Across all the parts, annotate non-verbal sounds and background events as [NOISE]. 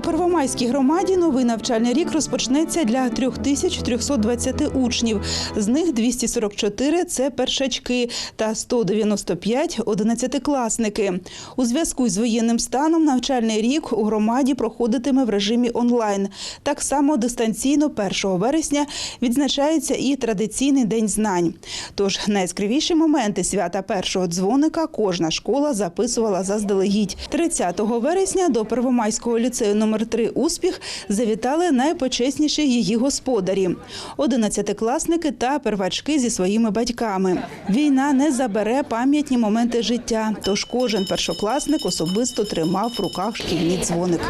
Первомайській громаді новий навчальний рік розпочнеться для 3320 учнів. З них 244 – це першачки та 195 – одинадцятикласники. У зв'язку з воєнним станом навчальний рік у громаді проходитиме в режимі онлайн. Так само дистанційно 1 вересня відзначається і традиційний день знань. Тож найяскравіші моменти свята першого дзвоника кожна школа записувала заздалегідь. 30 вересня до Первомайського ліцею номер 3 «Успіх» завітали найпочесніші її господарі – одинадцятикласники та первачки зі своїми батьками. Війна не забере пам'ятні моменти життя, тож кожен першокласник особисто тримав в руках шкільний дзвоник.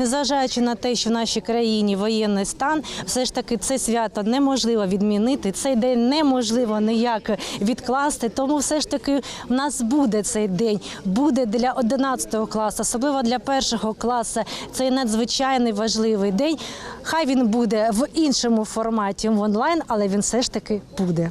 Незважаючи на те, що в нашій країні воєнний стан, все ж таки це свято неможливо відмінити. Цей день неможливо ніяк відкласти. Тому все ж таки в нас буде цей день. Буде для 11 класу, особливо для першого класу. Цей надзвичайний важливий день. Хай він буде в іншому форматі в онлайн, але він все ж таки буде.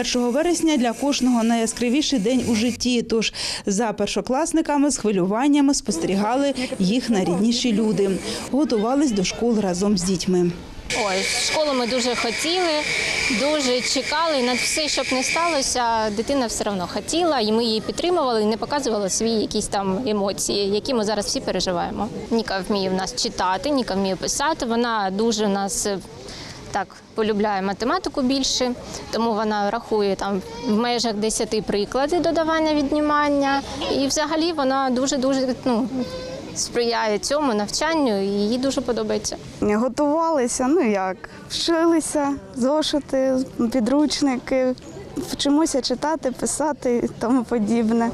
1 вересня для кожного найяскравіший день у житті. Тож за першокласниками з хвилюваннями спостерігали їх найрідніші люди. Готувались до школ разом з дітьми. Ой, школу ми дуже хотіли, дуже чекали. І на все, щоб не сталося, дитина все одно хотіла, і ми її підтримували і не показували свої якісь там емоції, які ми зараз всі переживаємо. Ніка вміє в нас читати, Ніка вміє писати. Вона дуже нас. Так, полюбляє математику більше, тому вона рахує там в межах 10 прикладів додавання віднімання. І взагалі вона дуже дуже ну, сприяє цьому навчанню, і їй дуже подобається. Готувалися, ну як, вчилися, зошити, підручники, вчимося читати, писати і тому подібне.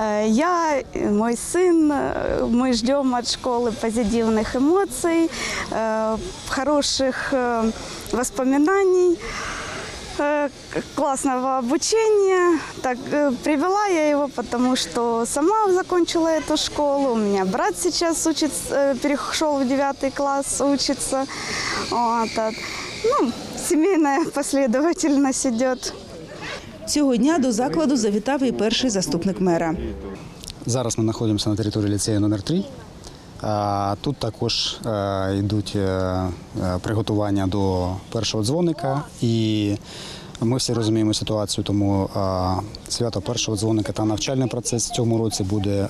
Е, Я, і мой сын, э, мы ждем от школы позитивных эмоций, э, хороших э, воспоминаний, э, к- классного обучения. Так, э, привела я его, потому что сама закончила эту школу. У меня брат сейчас учится, э, перешел в девятый класс, учится. Вот, а, ну, семейная [LAUGHS] последовательность идет. Цього дня до закладу завітав і перший заступник мера. Зараз ми знаходимося на території ліцею номер 3 А, Тут також е, йдуть е, е, приготування до першого дзвоника, і ми всі розуміємо ситуацію, тому свято першого дзвоника та навчальний процес в цьому році буде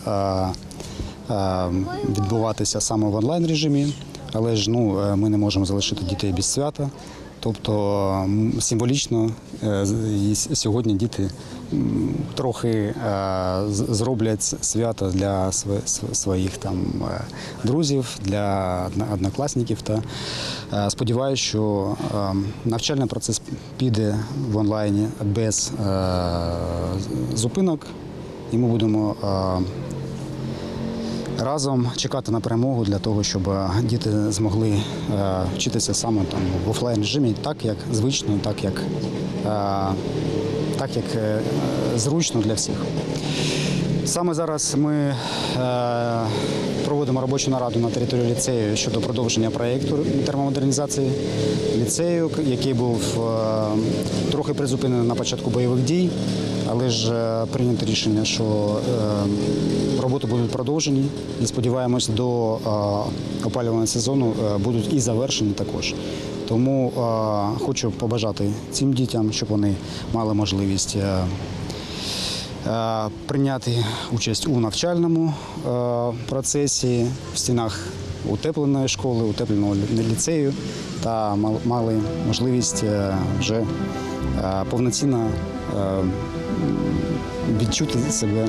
відбуватися саме в онлайн режимі, але ж ну, ми не можемо залишити дітей без свята. Тобто символічно е, сьогодні діти трохи е, зроблять свято для св- св- своїх там е, друзів, для однокласників. Та сподіваюся, що навчальний процес піде в онлайні без зупинок, і ми будемо. Разом чекати на перемогу для того, щоб е, діти змогли е, вчитися саме там в офлайн режимі, так як звично, так як, е, так як зручно для всіх. Саме зараз ми проводимо робочу нараду на території ліцею щодо продовження проєкту термомодернізації ліцею, який був е, трохи призупинений на початку бойових дій, але ж е, прийнято рішення, що е, роботи будуть продовжені і сподіваємось, до опалювального сезону будуть і завершені також. Тому хочу побажати цим дітям, щоб вони мали можливість. Е, прийняти участь у навчальному е, процесі в стінах утепленої школи, утепленого ліцею та мали можливість е, вже повноцінно відчути себе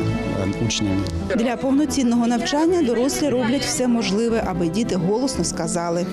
учнями. Для повноцінного навчання дорослі роблять все можливе, аби діти голосно сказали.